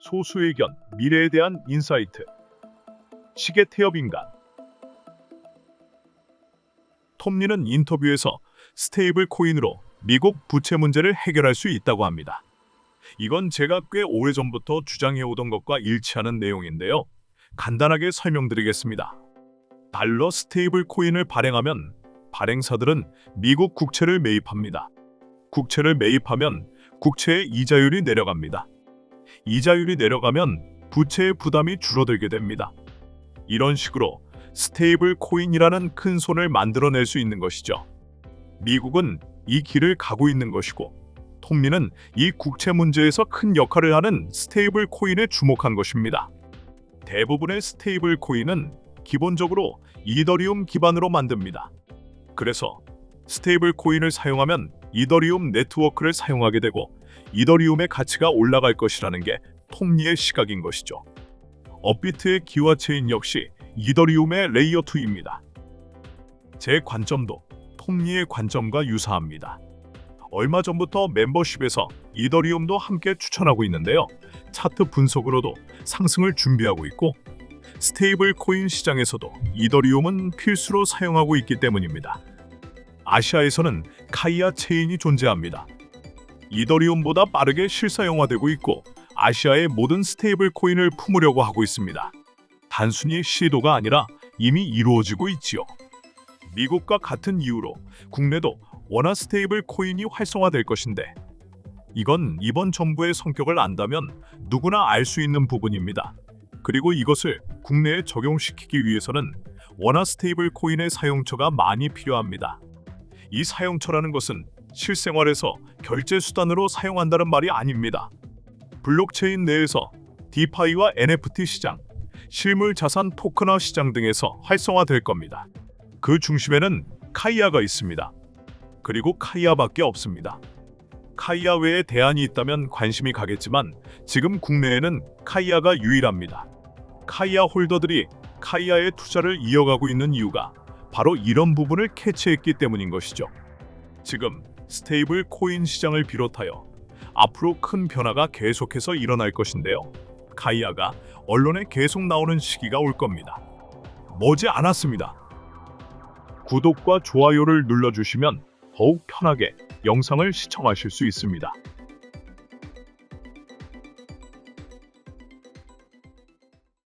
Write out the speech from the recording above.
소수의견, 미래에 대한 인사이트. 시계 태엽 인간. 톱니는 인터뷰에서 스테이블 코인으로 미국 부채 문제를 해결할 수 있다고 합니다. 이건 제가 꽤 오래전부터 주장해오던 것과 일치하는 내용인데요. 간단하게 설명드리겠습니다. 달러 스테이블 코인을 발행하면 발행사들은 미국 국채를 매입합니다. 국채를 매입하면 국채의 이자율이 내려갑니다. 이자율이 내려가면 부채의 부담이 줄어들게 됩니다. 이런 식으로 스테이블 코인이라는 큰 손을 만들어낼 수 있는 것이죠. 미국은 이 길을 가고 있는 것이고 톱니는 이 국채 문제에서 큰 역할을 하는 스테이블 코인에 주목한 것입니다. 대부분의 스테이블 코인은 기본적으로 이더리움 기반으로 만듭니다. 그래서 스테이블 코인을 사용하면 이더리움 네트워크를 사용하게 되고 이더리움의 가치가 올라갈 것이라는 게 톱니의 시각인 것이죠. 업비트의 기화 체인 역시 이더리움의 레이어 2입니다. 제 관점도 톱니의 관점과 유사합니다. 얼마 전부터 멤버십에서 이더리움도 함께 추천하고 있는데요. 차트 분석으로도 상승을 준비하고 있고 스테이블 코인 시장에서도 이더리움은 필수로 사용하고 있기 때문입니다. 아시아에서는 카이아 체인이 존재합니다. 이더리움보다 빠르게 실사용화되고 있고 아시아의 모든 스테이블 코인을 품으려고 하고 있습니다. 단순히 시도가 아니라 이미 이루어지고 있지요. 미국과 같은 이유로 국내도 원화 스테이블 코인이 활성화될 것인데 이건 이번 정부의 성격을 안다면 누구나 알 수 있는 부분입니다. 그리고 이것을 국내에 적용시키기 위해서는 원화 스테이블 코인의 사용처가 많이 필요합니다. 이 사용처라는 것은 실생활에서 결제 수단으로 사용한다는 말이 아닙니다. 블록체인 내에서 디파이와 NFT 시장, 실물 자산 토큰화 시장 등에서 활성화될 겁니다. 그 중심에는 카이아가 있습니다. 그리고 카이아밖에 없습니다. 카이아 외에 대안이 있다면 관심이 가겠지만 지금 국내에는 카이아가 유일합니다. 카이아 홀더들이 카이아의 투자를 이어가고 있는 이유가 바로 이런 부분을 캐치했기 때문인 것이죠. 지금 스테이블 코인 시장을 비롯하여 앞으로 큰 변화가 계속해서 일어날 것인데요. 카이아가 언론에 계속 나오는 시기가 올 겁니다. 머지 않았습니다. 구독과 좋아요를 눌러주시면 더욱 편하게 영상을 시청하실 수 있습니다.